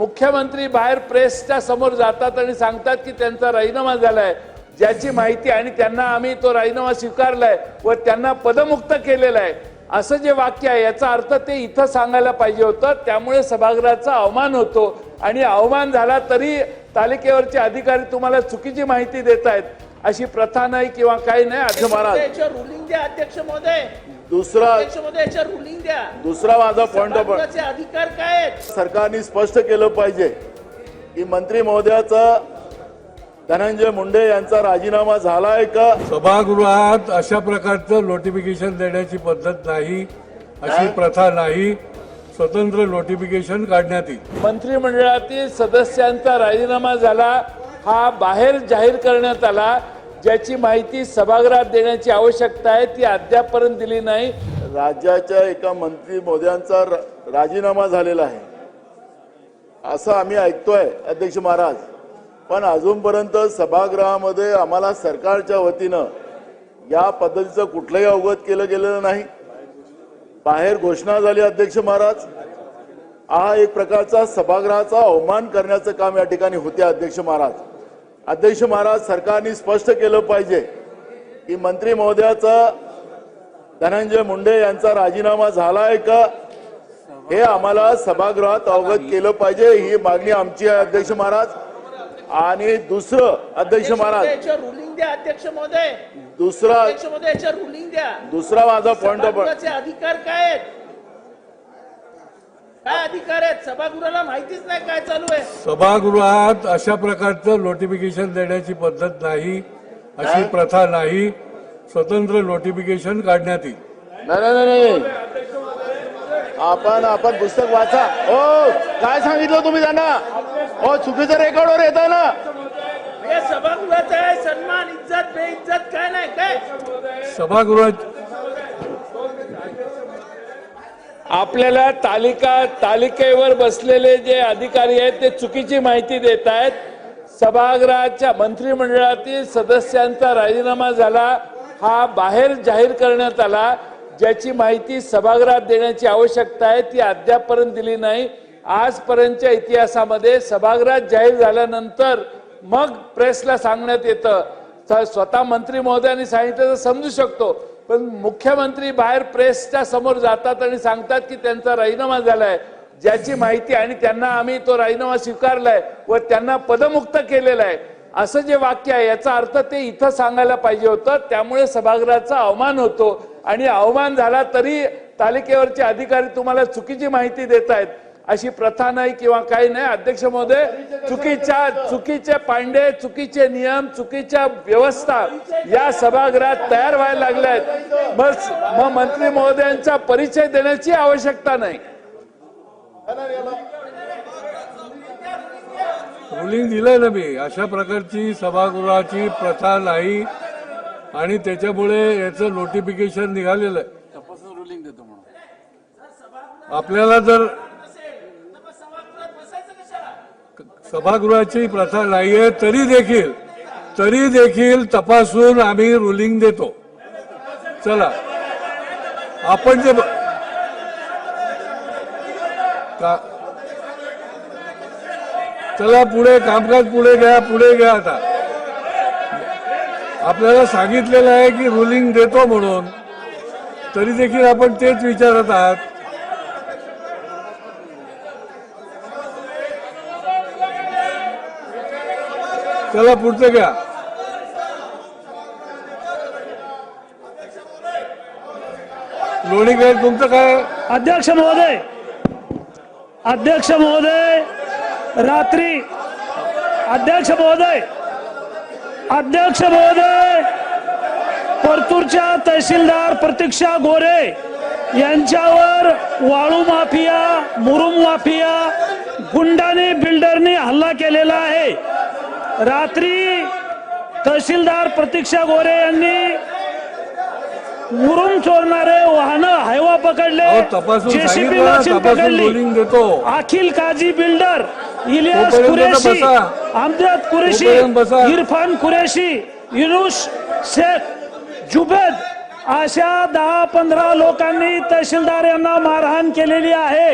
मुख्यमंत्री बाहेर प्रेसच्या समोर जातात आणि सांगतात की त्यांचा राजीनामा झालाय. ज्याची माहिती आणि त्यांना आम्ही तो राजीनामा स्वीकारलाय व त्यांना पदमुक्त केलेला आहे असं जे वाक्य आहे याचा अर्थ ते इथं सांगायला पाहिजे होतं. त्यामुळे सभागृहाचा अवमान होतो. आणि अवमान झाला तरी तालिकेवरचे अधिकारी तुम्हाला चुकीची माहिती देत आहेत अशी प्रथा नाही किंवा काही नाही असं महाराज दुसरा रुलिंग द्या. दुसरा माझा पॉइंट अधिकार काय आहेत? सरकारने स्पष्ट केलं पाहिजे की मंत्री महोदयाचा धनंजय मुंडे यांचा राजीनामा झालाय का? सभागृहात अशा प्रकारचं नोटिफिकेशन देण्याची पद्धत नाही अशी प्रथा नाही. स्वतंत्र नोटिफिकेशन काढण्यात येईल. मंत्रिमंडळातील सदस्यांचा राजीनामा झाला हा बाहेर जाहीर करण्यात आला. ज्याची माहिती सभागृहात देण्याची आवश्यकता आहे ती अद्यापपर्यंत दिली नाही. राज्याच्या एका मंत्री मोद्यांचा र- राजीनामा झालेला आहे. असं आम्ही ऐकतोय अध्यक्ष महाराज. पण अजूनपर्यंत सभागृहामध्ये आम्हाला सरकारच्या वतीनं या पद्धतीचं कुठलंही अवगत केलं गेलेलं नाही. बाहेर घोषणा झाली अध्यक्ष महाराज. हा एक प्रकारचा सभागृहाचा अवमान करण्याचं काम या ठिकाणी होते अध्यक्ष महाराज. अध्यक्ष महाराज सरकारने स्पष्ट केलं पाहिजे की मंत्री महोदयाचा धनंजय मुंडे यांचा राजीनामा झालाय का? हे आम्हाला सभागृहात अवगत केलं पाहिजे. ही मागणी आमची आहे अध्यक्ष महाराज. आणि दुसरं अध्यक्ष महाराज. रुलिंग द्या अध्यक्ष महोदय. दुसरा अध्यक्ष महोदय याच्यावर रुलिंग द्या. दुसरा माझा पॉइंट ऑफ सभागृहाचे अधिकार काय आहेत? काय अधिकार आहेत? सभागृहाला माहितीच नाही काय चालू आहे. सभागृहात अशा प्रकारचं नोटिफिकेशन देण्याची पद्धत नाही अशी प्रथा नाही. स्वतंत्र नोटिफिकेशन काढण्यात येईल. नाही नाही. आपण आपण पुस्तक वाचा. हो काय सांगितलं तुम्ही त्यांना? हो चुकीचं रेकॉर्डवर येत आहे ना. हे सभागृहाचा आहे. सन्मान इज्जत बेइज्जत काय नाही काय? सभागृहात आपल्याला तालिका तालिकेवर बसलेले जे अधिकारी आहेत ते चुकीची माहिती देत आहेत. सभागृहाच्या मंत्रिमंडळातील सदस्यांचा राजीनामा झाला. हा बाहेर जाहीर करण्यात आला. ज्याची माहिती सभागृहात देण्याची आवश्यकता आहे ती अद्यापपर्यंत दिली नाही. आजपर्यंतच्या इतिहासामध्ये सभागृहात जाहीर झाल्यानंतर मग प्रेसला सांगण्यात येतं. स्वतः मंत्री महोदयांनी सांगितलं तर समजू शकतो. पण मुख्यमंत्री बाहेर प्रेसच्या समोर जातात आणि सांगतात की त्यांचा राजीनामा झालाय. ज्याची माहिती आणि त्यांना आम्ही तो राजीनामा स्वीकारलाय व त्यांना पदमुक्त केलेला आहे असं जे वाक्य आहे याचा अर्थ ते इथं सांगायला पाहिजे होतं त्यामुळे सभागृहाचा अवमान होतो. आणि अवमान झाला तरी तालिकेवरचे अधिकारी तुम्हाला चुकीची माहिती देत आहेत अशी प्रथा नाही किंवा काही नाही. अध्यक्ष महोदय चुकीच्या चुकीचे पांडे चुकीचे नियम चुकीच्या व्यवस्था या सभागृहात तयार व्हायला लागल्या आहेत. मग मग मंत्री महोदयांचा परिचय देण्याची आवश्यकता नाही. रुलिंग दिलंय ना मी. अशा प्रकारची सभागृहाची प्रथा नाही आणि त्याच्यामुळे याचं नोटिफिकेशन निघालेलं आहे. आपल्याला जर सभागृहाची प्रथा नाही आहे तरी देखील तरी देखील तपासून आम्ही रुलिंग देतो. चला. आपण जे ब- चला पुढे कामकाज पुढे घ्या पुढे घ्या आता. आपल्याला सांगितलेलं आहे की रुलिंग देतो म्हणून तरी देखील आपण तेच विचारत आहात. चला पुढचं घ्या. लोणी तुमचं काय? अध्यक्ष महोदय अध्यक्ष महोदय रात्री. अध्यक्ष महोदय अध्यक्ष महोदय परतूरच्या तहसीलदार प्रतीक्षा गोरे यांच्यावर वाळू माफिया मुरुम माफिया गुंडाने बिल्डरने हल्ला केलेला आहे. रात्री तहसीलदार प्रतीक्षा गोरे यांनी मुरुम चोरणारे वाहन हायवा पकडले ना, मशीन पकडली. अखिल काझी बिल्डर इलियास कुरेशी. अमजद कुरेशी. इरफान कुरेशी युनुस शेख जुबेद अशा दहा पंधरा लोकांनी तहसीलदार यांना मारहाण केलेली आहे